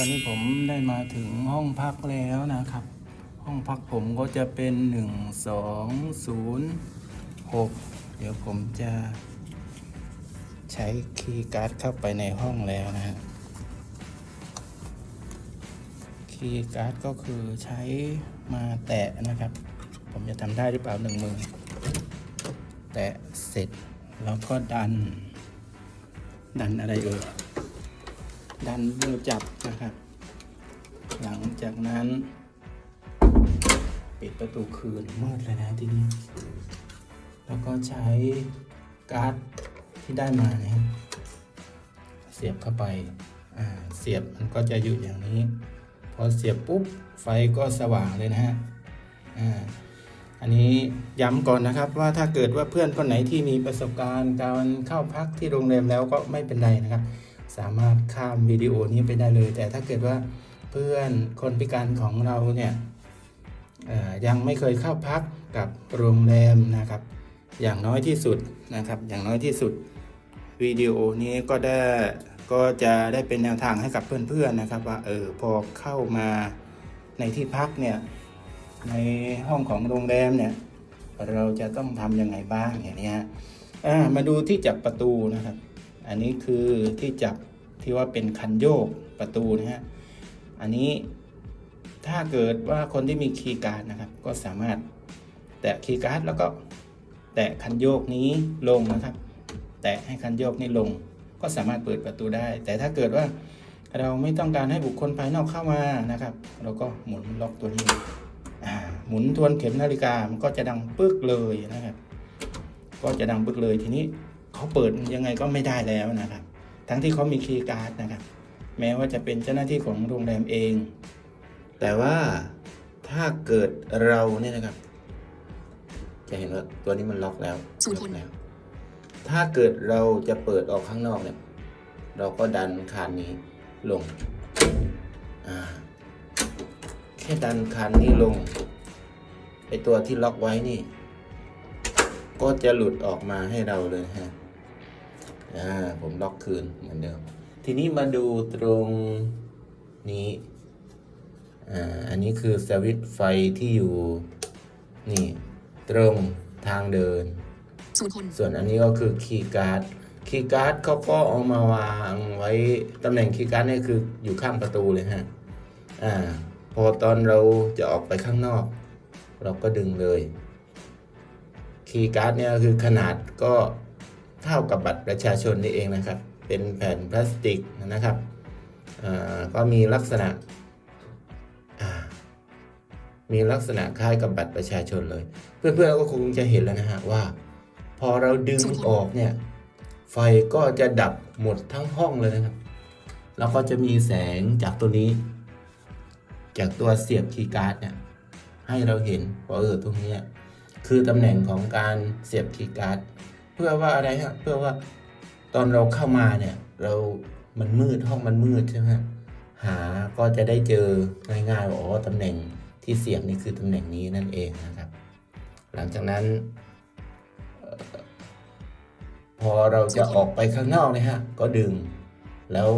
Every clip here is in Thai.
ตอนนี้ผมได้มาถึงห้องพักแล้วนะครับ ห้องพักผมก็จะเป็น 1 2 0 6 เดี๋ยวผมจะใช้คีย์การ์ดเข้าไปในห้องแล้วนะฮะคีย์การ์ดก็คือใช้มาแตะนะครับ ผมจะทำได้หรือเปล่าหนึ่งมือ แตะเสร็จแล้วก็ดัน ดันอะไรเอ่ย ดันมือจับนะครับ หลังจากนั้น ปิดประตูคืนมืดเลยนะทีนี้ แล้วก็ใช้การ์ดที่ได้มานะครับเสียบเข้าไปาเสียบมันก็จะอยู่อย่างนี้ พอเสียบปุ๊บไฟก็สว่างเลยนะฮะอ่าอันนี้ย้ำก่อนนะครับว่าถ้าเกิดว่าเพื่อนคนไหนที่มีประสบการณ์การเข้าพักที่โรงแรมแล้วก็ไม่เป็นไรนะครับ สามารถข้ามวิดีโอนี้ไปได้เลย แต่ถ้าเกิดว่าเพื่อนคนพิการของเราเนี่ยยังไม่เคยเข้าพักกับโรงแรมนะครับ อย่างน้อยที่สุดนะครับ อย่างน้อยที่สุดวิดีโอนี้ก็ได้ก็จะได้เป็นแนวทางให้กับเพื่อนๆนะครับ ว่าเออพอเข้ามาในที่พักเนี่ยในห้องของโรงแรมเนี่ยเราจะต้องทำยังไงบ้างอย่างนี้ฮะมาดูที่จับประตูนะครับ อันนี้คือที่จับ ที่ว่าเป็นคันโยกประตูนะฮะ อันนี้ถ้าเกิดว่าคนที่มีคีย์การ์ดนะครับ ก็สามารถแตะคีย์การ์ดแล้วก็แตะคันโยกนี้ลงนะครับ แตะให้คันโยกนี้ลง ก็สามารถเปิดประตูได้ แต่ถ้าเกิดว่าเราไม่ต้องการให้บุคคลภายนอกเข้ามานะครับ เราก็หมุนล็อกตัวนี้หมุนทวนเข็มนาฬิกามันก็จะดังปึ๊กเลยนะครับ ก็จะดังปึ๊กเลยทีนี้เขาเปิดยังไงก็ไม่ได้แล้วนะครับ ทั้งที่เขามีคีย์การ์ดนะครับ แม้ว่าจะเป็นเจ้าหน้าที่ของโรงแรมเอง แต่ว่าถ้าเกิดเราเนี่ยนะครับ จะเห็นว่าตัวนี้มันล็อกแล้วศูนย์ล็คอนกแล้ว ถ้าเกิดเราจะเปิดออกข้างนอกเนี่ย เราก็ดันคานนี้ลงอ่าแค่ดันคานนี้ลงไอตัวที่ล็อกไว้นี่ ก็จะหลุดออกมาให้เราเลยฮะ อ่าผมล็อกคืนเหมือนเดิม ทีนี้มาดูตรงนี้อ่าอันนี้คือสวิตช์ไฟที่อยู่นี่ตรงทางเดินศูนย์คนส่วนอันนี้ก็คือคีย์การ์ดคีย์การ์ดเขาก็เอามาวางไว้ตำแหน่งคีย์การ์ดนี่คืออยู่ข้างประตูเลยฮะอ่าพอตอนเราจะออกไปข้างนอก เราก็ดึงเลยคีย์การ์ดเนี่ยคือขนาดก็ เท่ากับบัตรประชาชนนี่เองนะครับ เป็นแผ่นพลาสติกนะครับก็มีลักษณะมีลักษณะคล้ายกับบัตรประชาชนเลย เพื่อนๆก็คงจะเห็นแล้วนะฮะว่า พอเราดึงออกเนี่ยไฟก็จะดับหมดทั้งห้องเลยนะครับ แล้วก็จะมีแสงจากตัวนี้ จากตัวเสียบคีย์การ์ดเนี่ยให้เราเห็นว่าเออตรงนี้คือตำแหน่งของการเสียบคีย์การ์ด เพื่อว่าอะไรฮะ เพื่อว่าตอนเราเข้ามาเนี่ย เรามันมืดห้องมันมืดใช่ไหมหาก็จะได้เจอง่ายๆว่าอ๋อตำแหน่งที่เสียบนี่คือตำแหน่งนี้นั่นเองนะครับ หลังจากนั้น พอเราจะออกไปข้างนอกเนะฮะก็ดึง แล้ว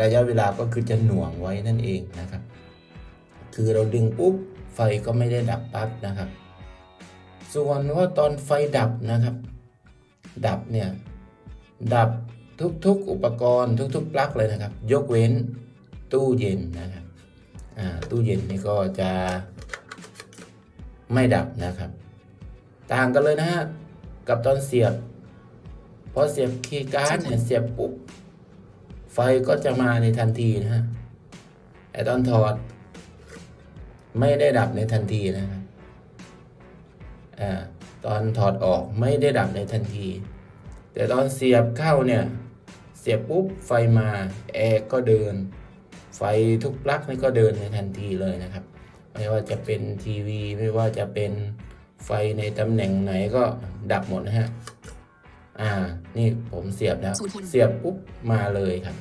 ระยะเวลาก็คือจะหน่วงไว้นั่นเองนะครับ คือเราดึงปุ๊บไฟก็ไม่ได้ดับปั๊บนะครับ ส่วนว่าตอนไฟดับนะครับ ดับเนี่ยดับทุกๆอุปกรณ์ทุกๆปลั๊กเลยนะครับ ยกเว้นตู้เย็นนะครับอ่าตู้เย็นนี่ก็จะไม่ดับนะครับ ต่างกันเลยนะฮะกับตอนเสียบพอเสียบคีย์การ์ดเนี่ยเสียบปุ๊บไฟก็จะมาในทันทีนะฮะแต่ตอนถอด ไม่ได้ดับในทันทีนะครับอ่า ตอนถอดออกไม่ได้ดับในทันที แต่ตอนเสียบเข้าเนี่ย เสียบปุ๊บไฟมาแอร์ก็เดิน ไฟทุกปลั๊กนี่ก็เดินในทันทีเลยนะครับ ไม่ว่าจะเป็นทีวีไม่ว่าจะเป็นไฟในตำแหน่งไหนก็ดับหมดนะฮะ อ่า นี่ผมเสียบแล้วศูนย์คนเสียบปุ๊บมาเลยครับ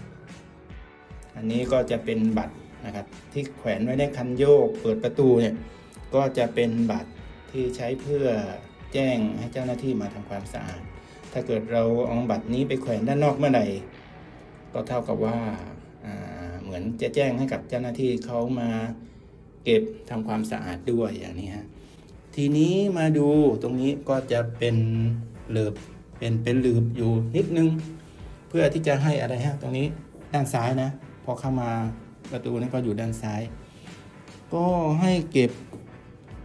อันนี้ก็จะเป็นบัตรนะครับ ที่แขวนไว้ในคันโยกเปิดประตูเนี่ย ก็จะเป็นบัตรที่ใช้เพื่อ แจ้งให้เจ้าหน้าที่มาทำความสะอาด ถ้าเกิดเราเอาบัตรนี้ไปแขวนด้านนอกเมื่อไหร่ก็เท่ากับว่าเหมือนจะแจ้งให้กับเจ้าหน้าที่เขามาเก็บทำความสะอาดด้วยอย่างนี้ฮะทีนี้มาดูตรงนี้ก็จะเป็นเหลือบเป็นเป็นหลืบอยู่นิดนึง เพื่อที่จะให้อะไรฮะตรงนี้ด้านซ้ายนะ พอเข้ามาประตูนี่ก็อยู่ด้านซ้าย ก็ให้เก็บ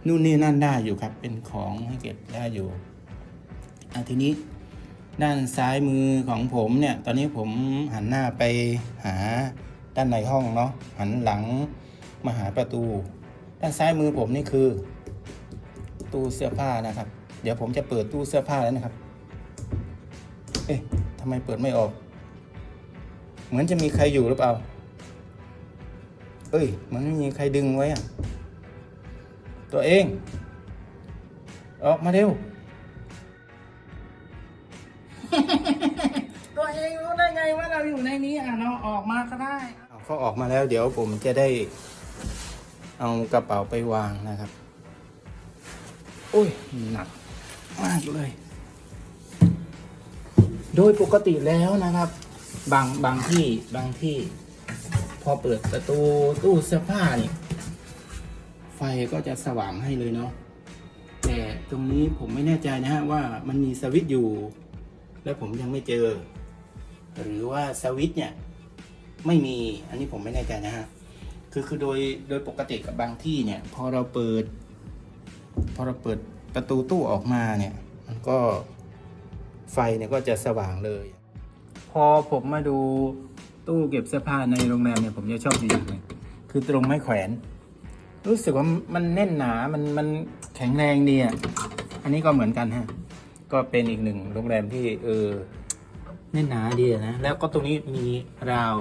นู่นนี่นั่นได้อยู่ครับ เป็นของให้เก็บได้อยู่อะทีนี้ด้านซ้ายมือของผมเนี่ย ตอนนี้ผมหันหน้าไปหาด้านในห้องเนาะ หันหลังมาหาประตู ด้านซ้ายมือผมนี่คือ ตู้เสื้อผ้านะครับ เดี๋ยวผมจะเปิดตู้เสื้อผ้าแล้วนะครับ เอ๊ะทำไมเปิดไม่ออก เหมือนจะมีใครอยู่หรือเปล่า เอ้ย มันไม่มีใครดึงไว้อะ ตัวเอง ออกมาเร็ว ตัวเองรู้ได้ไงว่าเราอยู่ในนี้อะเราออกมาก็ได้เขาออกมาแล้ว เดี๋ยวผมจะได้ เอากระเป๋าไปวางนะครับโอ้ยหนักมากเลย โดยปกติแล้วนะครับ บางบางที่บางที่ พอเปิดประตูตู้เสื้อผ้านี่ ไฟก็จะสว่างให้เลยเนาะแต่ตรงนี้ผมไม่แน่ใจนะฮะว่ามันมีสวิตช์อยู่ แล้วผมยังไม่เจอ หรือว่าสวิตช์เนี่ยไม่มีอันนี้ผมไม่แน่ใจนะฮะคือคือโดยโดยปกติกับบางที่เนี่ย พอเราเปิด พอเราเปิดประตูตู้ออกมาเนี่ย มันก็ไฟเนี่ยก็จะสว่างเลย พอผมมาดูตู้เก็บเสื้อผ้าในโรงแรมเนี่ยผมจะชอบอยู่อย่างหนึงคือตรงไม้แขวน รู้สึกว่ามันแน่นหนา มันมันแข็งแรงดีอะ อันนี้ก็เหมือนกันฮะ ก็เป็นอีกหนึ่งโรงแรมที่เออแน่นหนาดีนะ แล้วก็ตรงนี้มีราว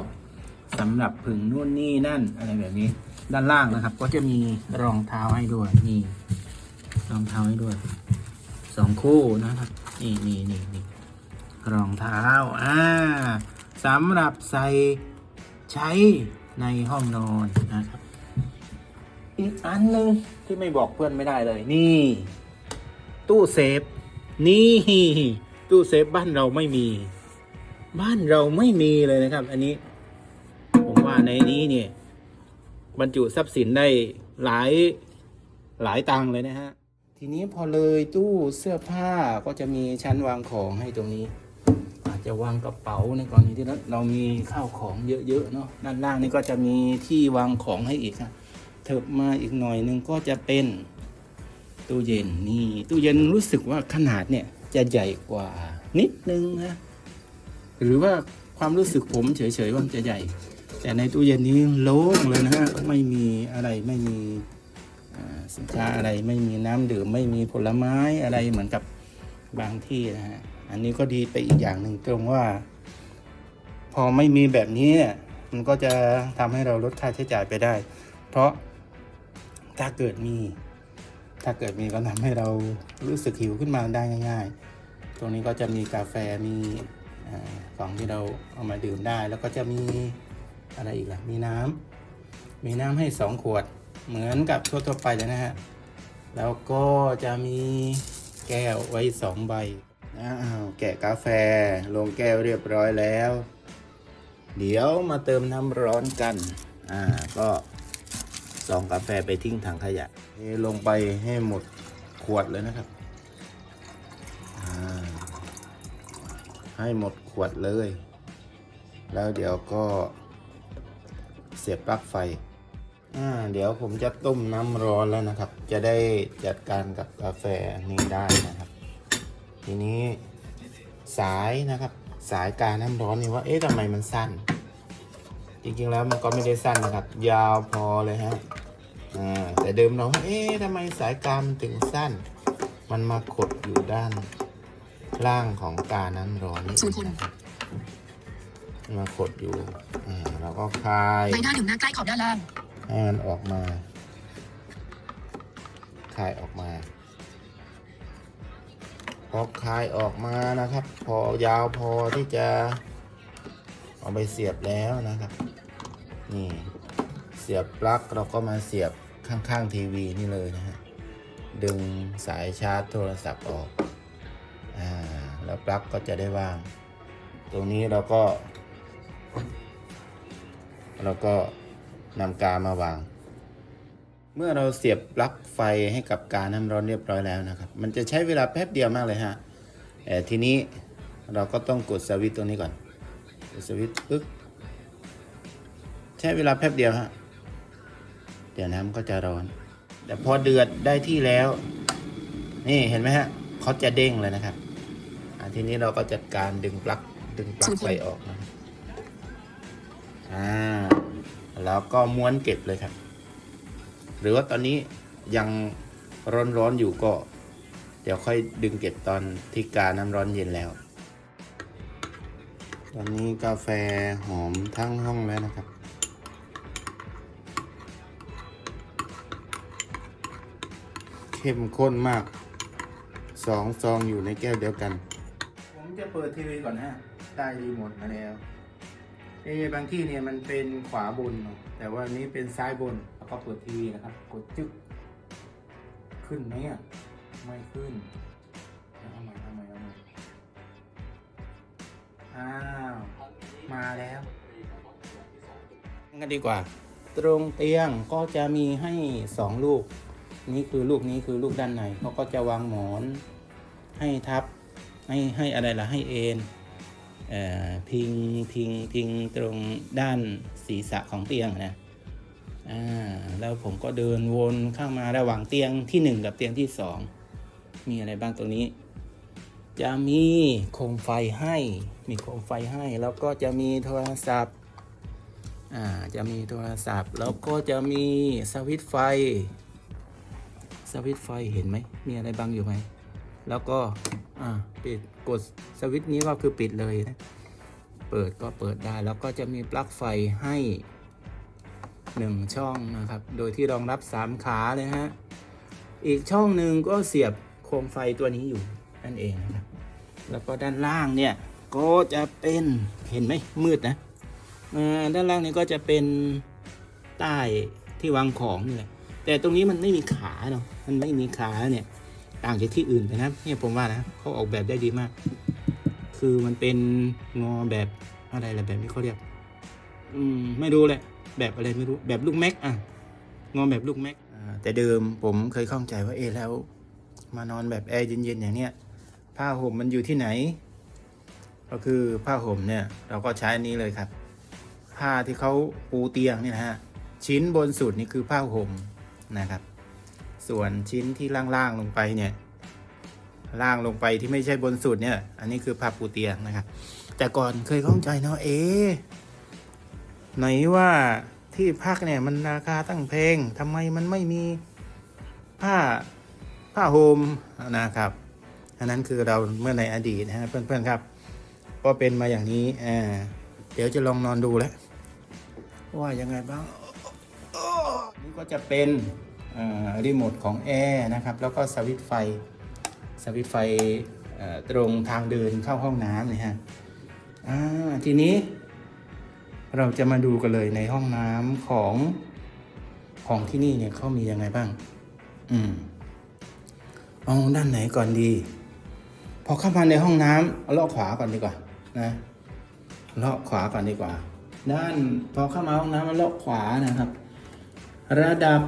สำหรับผึ่งนู่นนี่นั่นอะไรแบบนี้ ด้านล่างนะครับ ก็จะมีรองเท้าให้ด้วยนี่รองเท้าให้ด้วยสองคู่นะครับ นี่นี่นี่นี่รองเท้าอ่าสำหรับใส่ใช้ในห้องนอนนะครับ อีกอันหนึ่งที่ไม่บอกเพื่อนไม่ได้เลย นี่ ตู้เซฟ นี่ ตู้เซฟบ้านเราไม่มี บ้านเราไม่มีเลยนะครับ อันนี้ ผมว่าในนี้เนี่ยบรรจุทรัพย์สินได้หลายหลายตังเลยนะฮะ ทีนี้พอเลยตู้เสื้อผ้าก็จะมีชั้นวางของให้ตรงนี้ อาจจะวางกระเป๋าในกรณีที่เรามีข้าวของเยอะๆเนาะด้านล่างนี่ก็จะมีที่วางของให้อีกครับ เถิบมาอีกหน่อยหนึงก็จะเป็นตู้เย็นนี่ตู้เย็นรู้สึกว่าขนาดเนี่ยจะใหญ่กว่านิดนึงนะหรือว่าความรู้สึกผมเฉยๆว่าจะใหญ่ แต่ในตู้เย็นนี้โล่งเลยนะฮะไม่มีอะไรไม่มีสินค้าอะไรไม่มีน้ำดื่มไม่มีผลไม้อะไรเหมือนกับบางที่นะฮะอันนี้ก็ดีไปอีกอย่างหนึ่งตรงว่า พอไม่มีแบบนี้เนี่ยมันก็จะทำให้เราลดค่าใช้จ่ายไปได้ เพราะ ถ้าเกิดมี ถ้าเกิดมีก็ทำให้เรารู้สึกหิวขึ้นมาได้ง่าย ๆ ตรงนี้ก็จะมีกาแฟมีอของที่เราเอามาดื่มได้ แล้วก็จะมีอะไรอีกล่ะ มีน้ำมีน้ำให้สองขวดเหมือนกับทั่วๆไปเลยนะฮะ แล้วก็จะมีแก้วไว้สองใบอ้าวแกะกาแฟลงแก้วเรียบร้อยแล้ว เดี๋ยวมาเติมน้ำร้อนกัน อ่า ก็ ซองกาแฟไปทิ้งถังขยะนี่ลงไปให้หมดขวดเลยนะครับ ให้หมดขวดเลย แล้วเดี๋ยวก็เสียบปลั๊กไฟ อ่า เดี๋ยวผมจะต้มน้ำร้อนแล้วนะครับ จะได้จัดการกับกาแฟนี้ได้นะครับ ทีนี้สายนะครับ สายการน้ำร้อนนี่ว่า เอ๊ะทำไมมันสั้น จริงๆแล้วมันก็ไม่ได้สั้นนะครับ ยาวพอเลยฮะอ่าแต่เดิมเราเอ๊ะทำไมสายการมันถึงสั้น มันมาขดอยู่ด้านล่างของการน้ำร้อนนี่ศูนย์คนนะครับมาขดอยู่อ่าเราก็คลายใบหน้าหนึ่งหน้าใกล้ขอบด้านล่างให้มันออกมาคลายออกมาพอคลายออกมานะครับ พอยาวพอที่จะ เอาไปเสียบแล้วนะครับ นี่เสียบปลั๊กเราก็มาเสียบข้างๆทีวีนี่เลยนะฮะดึงสายชาร์จโทรศัพท์ออกอ่าแล้วปลั๊กก็จะได้ว่าง ตรงนี้เราก็แล้วก็นำกามาวาง เมื่อเราเสียบปลั๊กไฟให้กับกาน้ำร้อนเรียบร้อยแล้วนะครับ มันจะใช้เวลาแป๊บเดียวมากเลยฮะแต่ทีนี้เราก็ต้องกดสวิตช์ตรงนี้ก่อน สวิตปึ๊กใช้เวลาแป๊บเดียวฮะ เดี๋ยวน้ำก็จะร้อน แต่พอเดือดได้ที่แล้ว นี่เห็นไหมฮะเขาจะเด้งเลยนะครับอ่าทีนี้เราก็จัดการดึงปลั๊กดึงปลั๊กไฟออกนะอ่าแล้วก็ม้วนเก็บเลยครับ หรือว่าตอนนี้ยังร้อนๆอยู่ก็ เดี๋ยวค่อยดึงเก็บตอนที่กาน้ำร้อนเย็นแล้ว ตอนนี้กาแฟหอมทั้งห้องแล้วนะครับ เข้มข้นมากสองซองอยู่ในแก้วเดียวกัน ผมจะเปิดทีวีก่อนฮะได้รีโมทมาแล้ว เอบางที่เนี่ยมันเป็นขวาบน แต่ว่าอันนี้เป็นซ้ายบนแล้วก็เปิดทีวีนะครับ กดจึ๊กขึ้นไหมอะไม่ขึ้น อ้าว มาแล้ว กันดีกว่า ตรงเตียงก็จะมีให้สองลูก นี่คือลูกนี้คือลูกด้านในเขาก็จะวางหมอน ให้ทับ ให้ให้อะไรล่ะให้เอนเอ่อพิงพิงพิงตรงด้านศีรษะของเตียงนะอ่าแล้วผมก็เดินวนเข้ามาระหว่างเตียงที่หนึ่งกับเตียงที่สองมีอะไรบ้างตรงนี้ จะมีโคมไฟให้ มีโคมไฟให้ แล้วก็จะมีโทรศัพท์ อ่า จะมีโทรศัพท์ แล้วก็จะมีสวิตไฟ สวิตไฟเห็นไหม มีอะไรบังอยู่ไหม แล้วก็ อ่า ปิด กดสวิตนี้ก็คือปิดเลยนะ เปิดก็เปิดได้ แล้วก็จะมีปลั๊กไฟให้หนึ่งช่องนะครับ โดยที่รองรับสามขาเลยฮะ อีกช่องหนึ่งก็เสียบโคมไฟตัวนี้อยู่ นั่นเองนะครับ แล้วก็ด้านล่างเนี่ยก็จะเป็นเห็นไหมมืดนะด้านล่างนี้ก็จะเป็นใต้ที่วางของนี่แหละแต่ตรงนี้มันไม่มีขาเนาะมันไม่มีขาเนี่ยต่างจากที่อื่นไปนะเนี่ยผมว่านะเขาออกแบบได้ดีมาก คือมันเป็นงอแบบอะไรละแบบนี้เขาเรียก อืมไม่รู้แหละ แบบอะไรไม่รู้แบบลูกแม็กอะงอแบบลูกแม็กแต่เดิมผมเคยข้องใจว่าเอแล้ว มานอนแบบแอร์เย็นๆอย่างเนี้ย ผ้าห่มมันอยู่ที่ไหน ก็คือผ้าห่มเนี่ยเราก็ใช้อันนี้เลยครับ ผ้าที่เขาปูเตียงเนี่ยนะฮะชิ้นบนสุดนี่คือผ้าห่มนะครับ ส่วนชิ้นที่ล่างๆลงไปเนี่ยล่างลงไปที่ไม่ใช่บนสุดเนี่ย อันนี้คือผ้าปูเตียงนะครับ แต่ก่อนเคยข้องใจเนาะเอ๊ไหนว่าที่พักเนี่ยมันราคาตั้งแพงทำไมมันไม่มีผ้าผ้าห่มนะครับ อันนั้นคือเราเมื่อในอดีตนะฮะเพื่อนๆครับ ก็เป็นมาอย่างนี้อ่าเดี๋ยวจะลองนอนดูแล้วว่ายังไงบ้างนี่ก็จะเป็นรีโมทของแอร์นะครับ แล้วก็สวิตไฟสวิตไฟตรงทางเดินเข้าห้องน้ำนี่ฮะทีนี้ เราจะมาดูกันเลยในห้องน้ำของของที่นี่เนี่ยเขามียังไงบ้าง อืมเอาด้านไหนก่อนดี พอเข้ามาในห้องน้ำเอาเลาะขวาก่อนดีกว่านะเลาะขวาก่อนดีกว่า ด้านพอเข้ามาห้องน้ำมาเลาะขวานะครับ ระดับ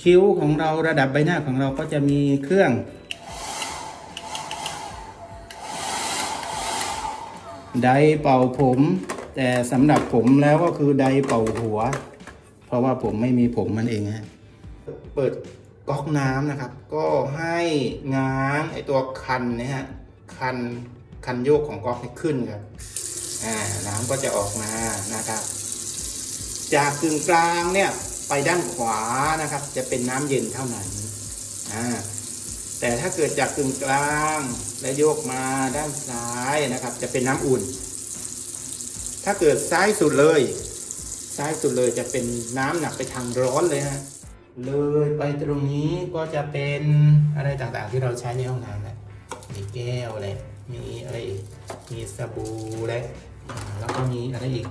คิ้วของเราระดับใบหน้าของเราก็จะมีเครื่องไดเป่าผม แต่สำหรับผมแล้วก็คือไดเป่าหัว เพราะว่าผมไม่มีผมมันเองฮะเปิด ก๊อกน้ำนะครับ ก็ให้ง้างไอตัวคันเนะฮะคันคันโยกของก๊อกให้ขึ้นครับอ่าน้ำก็จะออกมานะครับ จากกึ่งกลางเนี่ยไปด้านขวานะครับ จะเป็นน้ำเย็นเท่านั้นอ่าแต่ถ้าเกิดจากกึ่งกลางและโยกมาด้านซ้ายนะครับ จะเป็นน้ำอุ่น ถ้าเกิดซ้ายสุดเลย ซ้ายสุดเลยจะเป็นน้ำหนักไปทางร้อนเลยฮะ เลยไปตรงนี้ก็จะเป็นอะไรต่างๆที่เราใช้ในห้องน้ำแหละมีแก้วเลยมีอะไรอีกมีสบู่และอ่าแล้วก็มีอะไรอีก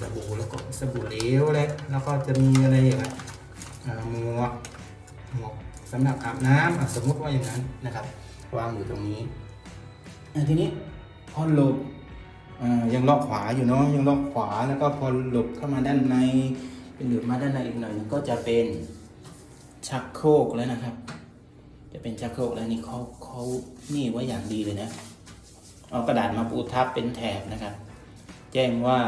สบู่แล้วก็สบู่เหลวและแล้วก็จะมีอะไรอย่างเงี้ยหมวกหมวกสำหรับอาบน้ำสมมติว่าอย่างนั้นนะครับวางอยู่ตรงนี้ทีนี้พอหลบยังล็อกขวาอยู่เนาะยังล็อกขวาแล้วก็พอหลบเข้ามาด้านใน เป็นหลุดมาด้านในอีกหน่อยก็จะเป็นชักโครกแล้วนะครับ จะเป็นชักโครกแล้วนี่เขาเขานี่ไว่าอย่างดีเลยนะ เอากระดาษมาปูทับเป็นแถบนะครับ แจ้งว่า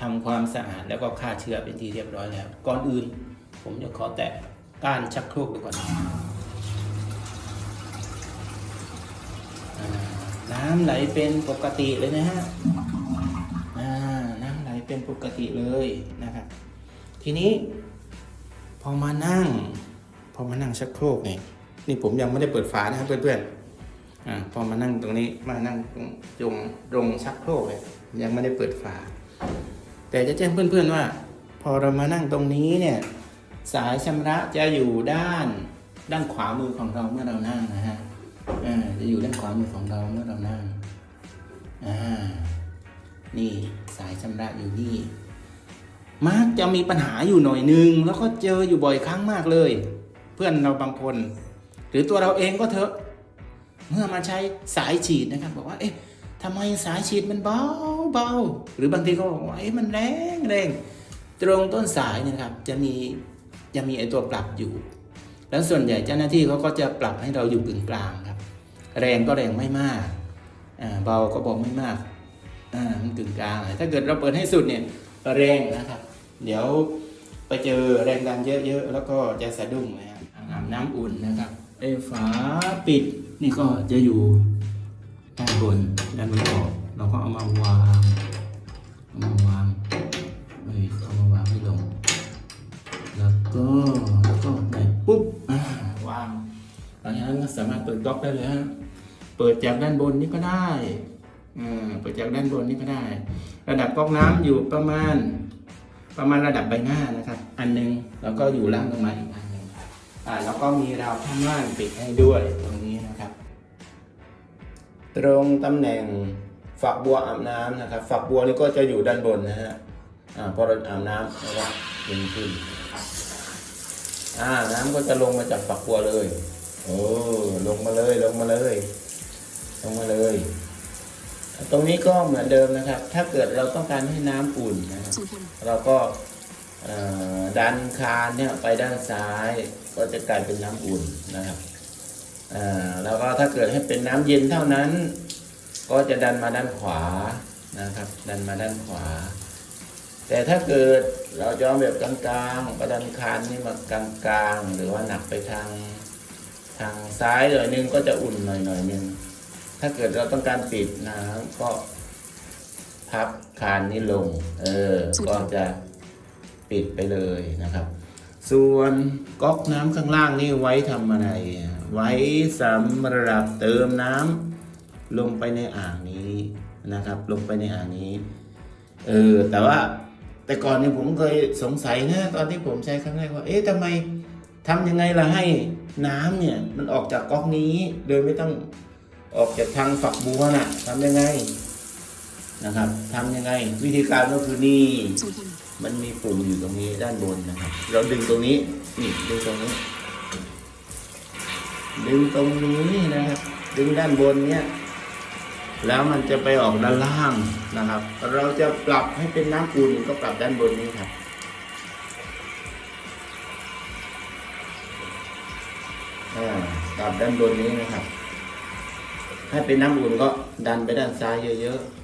ทำความสะอาดแล้วก็ฆ่าเชื้อเป็นที่เรียบร้อยแล้ว ก่อนอื่น ผมจะขอแตะก้านชักโครกดูก่อนอ่าน้ำไหลเป็นปกติเลยนะฮะน้ำไหลเป็นปกติเลย ทีนี้ พอมานั่ง พอมานั่งชักโครกเนี่ยนี่ผมยังไม่ได้เปิดฝานะครับเพื่อนๆอพอมานั่งตรงนี้มานั่งตรงตรงชักโครกเลยยังไม่ได้เปิดฝา แต่จะแจ้งเพื่อนๆว่า พอเรามานั่งตรงนี้เนี่ยสายชำระจะอยู่ด้านด้านขวามือของเราเมื่อเรานั่งนะฮะจะอยู่ด้านขวามือของเราเมื่อเรานั่งอ่านี่สายชำระอยู่นี่ มักจะมีปัญหาอยู่หน่อยนึง แล้วก็เจออยู่บ่อยครั้งมากเลย เพื่อนเราบางคน หรือตัวเราเองก็เถอะ เมื่อมาใช้สายฉีดนะครับ บอกว่า เอ๊ะทำไมสายฉีดมันเบาเบาหรือบางทีก็บอกว่าเอ๊ะมันแรงแรงตรงต้นสายนะครับ จะมีจะมีไอตัวปรับอยู่ แล้วส่วนใหญ่เจ้าหน้าที่เขาก็จะปรับให้เราอยู่กึ่งกลางครับ แรงก็แรงไม่มากเบาก็บอกไม่มากอ่ามันกึ่งกลางถ้าเกิดเราเปิดให้สุดเนี่ยแรงนะครับ เดี๋ยวไปเจอแรงดันเยอะๆ แล้วก็จะสะดุ้งนะครับอ่างอาบน้ำอุ่นนะครับไอ้ฝาปิดนี่ก็จะอยู่ด้านบนด้านบนออกเราก็เอามาวางเอามาวางเอ้ยเอามาวางให้ลง แล้วก็แล้วก็ไหนปุ๊บอ่าวางหลังจากนั้นก็สามารถเปิดก๊อกได้เลยฮะเปิดจากด้านบนนี่ก็ได้อ่าเปิดจากด้านบนนี่ก็ได้ ระดับก๊อกน้ำอยู่ประมาณ ประมาณระดับใบหน้านะครับ อันหนึงแล้วก็อยู่ล่างลงมาอีกอันหนึงอ่าแล้วก็มีราวข้างล่างปิดให้ด้วยตรงนี้นะครับ ตรงตำแหน่งฝักบัวอาบน้ำนะครับ ฝักบัวนี่ก็จะอยู่ด้านบนนะฮะอ่าพอเราอาบน้ำแล้วก็ดึงขึ้นอ่าน้ำก็จะลงมาจากฝักบัวเลยโอ้ลงมาเลยลงมาเลย ลงมาเลย ตรงนี้ก็เหมือนเดิมนะครับ ถ้าเกิดเราต้องการให้น้ำอุ่นนะครับ เราก็ดันคานเนี่ยไปด้านซ้ายก็จะกลายเป็นน้ำอุ่นนะครับแล้วก็ถ้าเกิดให้เป็นน้ำเย็นเท่านั้น ก็จะดันมาด้านขวานะครับ ดันมาด้านขวา แต่ถ้าเกิดเราจะเอาแบบกลางๆก็ดันคานนี่มากลางๆ หรือว่าหนักไปทางทางซ้ายหน่อยนึงก็จะอุ่นหน่อยหน่อยนึงถ้าเกิดเราต้องการปิดน้ำก็ พับคานนี้ลง เออ ก็จะปิดไปเลยนะครับ ส่วนก๊อกน้ำข้างล่างนี่ไว้ทำอะไรอะไว้สำหรับเติมน้ำลงไปในอ่างนี้นะครับ ลงไปในอ่างนี้ เออ แต่ว่าแต่ก่อนเนี่ยผมเคยสงสัยนะตอนที่ผมใช้ครั้งแรกว่า เอ๊ะทำไมทำยังไงล่ะให้น้ำเนี่ย มันออกจากก๊อกนี้ โดยไม่ต้องออกจากทางฝักบัวน่ะทำยังไง นะครับทำยังไงวิธีการก็คือนี่มันมีปุ่มอยู่ตรงนี้ด้านบนนะครับ เราดึงตรงนี้นี่ดึงตรงนี้ ดึงตรงนี้นะครับ ดึงด้านบนเนี้ยแล้วมันจะไปออกด้านล่างนะครับ เราจะปรับให้เป็นน้ำอุ่นก็ปรับด้านบนนี้ครับปรับด้านบนนี้นะครับ ให้เป็นน้ำอุ่นก็ดันไปด้านซ้ายเยอะๆ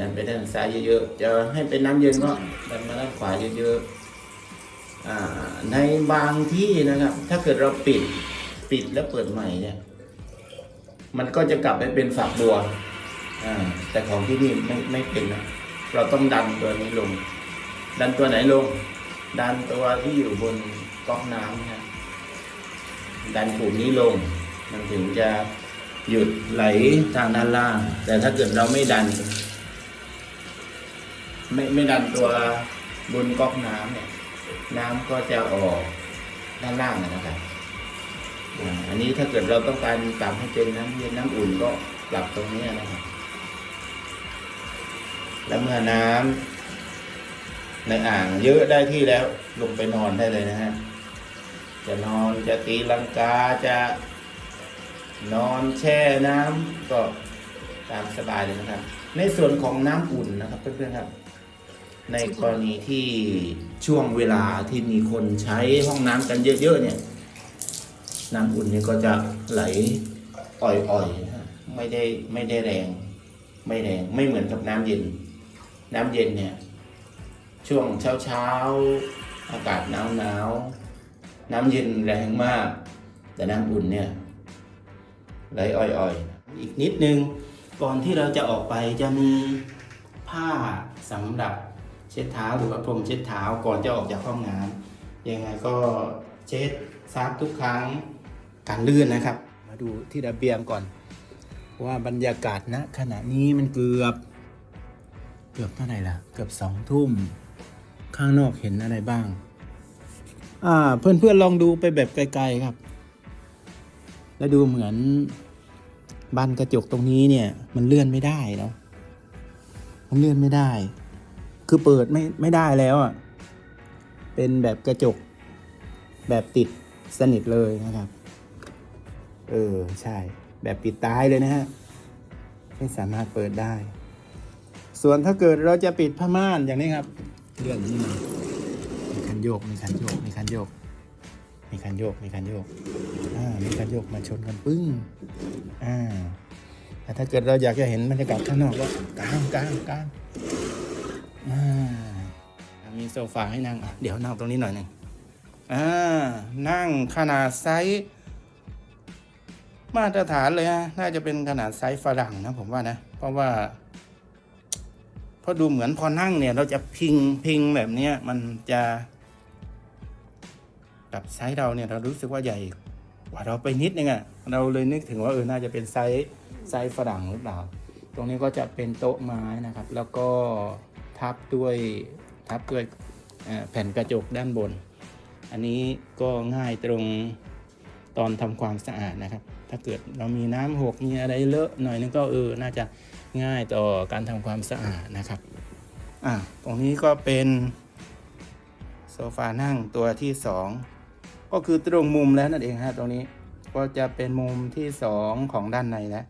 ดันไปด้านซ้ายเยอะๆ จะให้เป็นน้ำเย็นก็ดันมาด้านขวาเยอะๆอ่าในบางที่นะครับ ถ้าเกิดเราปิดปิดแล้วเปิดใหม่เนี่ย มันก็จะกลับไปเป็นฝักบัวอ่าแต่ของที่นี่ไม่ไม่เป็นนะ เราต้องดันตัวนี้ลง ดันตัวไหนลง ดันตัวที่อยู่บนก๊อกน้ำนะครับดันปุ่มนี้ลง มันถึงจะหยุดไหลทางด้านล่าง แต่ถ้าเกิดเราไม่ดัน ไม่ไม่ดันตัวบนก๊อกน้ำเนี่ย น้ำก็จะออกด้านล่างนะครับอันนี้ถ้าเกิดเราต้องการปรับให้เป็นน้ำเย็นน้ำอุ่นก็ปรับตรงนี้นะครับ แล้วเมื่อน้ำในอ่างเยอะได้ที่แล้วลงไปนอนได้เลยนะฮะจะนอนจะตีลังกาจะนอนแช่น้ำก็ตามสบายเลยนะครับ ในส่วนของน้ำอุ่นนะครับเพื่อนๆครับ ในกรณีที่ช่วงเวลาที่มีคนใช้ห้องน้ำกันเยอะๆเนี่ย น้ำอุ่นเนี่ยก็จะไหลอ่อยๆนะไม่ได้ไม่ได้แรง ไม่แรงไม่เหมือนกับน้ำเย็น น้ำเย็นเนี่ย ช่วงเช้าเช้าๆอากาศหนาวหนาวๆน้ำเย็นแรงมาก แต่น้ำอุ่นเนี่ยไหลอ่อยๆ อีกนิดนึงก่อนที่เราจะออกไปจะมีผ้าสำหรับ เช็ดเท้าหรือว่าพรมเช็ดเท้าก่อนจะออกจากห้องน้ำยังไงก็เช็ดซักทุกครั้งการลื่นนะครับ มาดูที่ระเบียงก่อน ว่าบรรยากาศณขณะนี้มันเกือบ เกือบเท่าไหร่ล่ะ เกือบสองทุ่ม ข้างนอกเห็นอะไรบ้าง อ่าเพื่อนๆลองดูไปแบบไกลๆครับ แล้วดูเหมือนบานกระจกตรงนี้เนี่ย มันเลื่อนไม่ได้เนาะมันเลื่อนไม่ได้ คือเปิดไม่ไม่ได้แล้วอะ เป็นแบบกระจกแบบติดสนิทเลยนะครับ เออ ใช่ แบบปิดตายเลยนะฮะ ไม่สามารถเปิดได้ ส่วนถ้าเกิดเราจะปิดผ้าม่านอย่างนี้ครับเลื่อนนี่มามีคันโยก มีคันโยก มีคันโยก มีคันโยก มีคันโยก อ่า มีคันโยกมาชนกันปึ้ง อ่าแต่ถ้าเกิดเราอยากจะเห็นบรรยากาศข้างนอกก็กลางกลางกลาง มีโซฟาให้นั่ง เดี๋ยวนั่งตรงนี้หน่อยหนึ่งอ่า นั่งขนาดไซส์มาตรฐานเลยฮะ น่าจะเป็นขนาดไซส์ฝรั่งนะผมว่านะ เพราะว่าเพราะดูเหมือนพอนั่งเนี่ย เราจะพิงพิงแบบเนี้ยมันจะกับไซส์เราเนี่ยเรารู้สึกว่าใหญ่กว่าเราไปนิดนึงอะ่ะ เราเลยนึกถึงว่าเออ น่าจะเป็นไซส์ไซส์ฝรั่งหรือเปล่า ตรงนี้ก็จะเป็นโต๊ะไม้นะครับ แล้วก็ทับด้วย ทับด้วยแผ่นกระจกด้านบน อันนี้ก็ง่ายตรงตอนทำความสะอาดนะครับ ถ้าเกิดเรามีน้ำหกมีอะไรเลอะหน่อยนึงก็เออ น่าจะง่ายต่อการทำความสะอาดนะครับอะตรงนี้ก็เป็นโซฟานั่งตัวที่สองก็คือตรงมุมแล้วนั่นเองฮะตรงนี้ก็จะเป็นมุมที่สองของด้านในแล้ว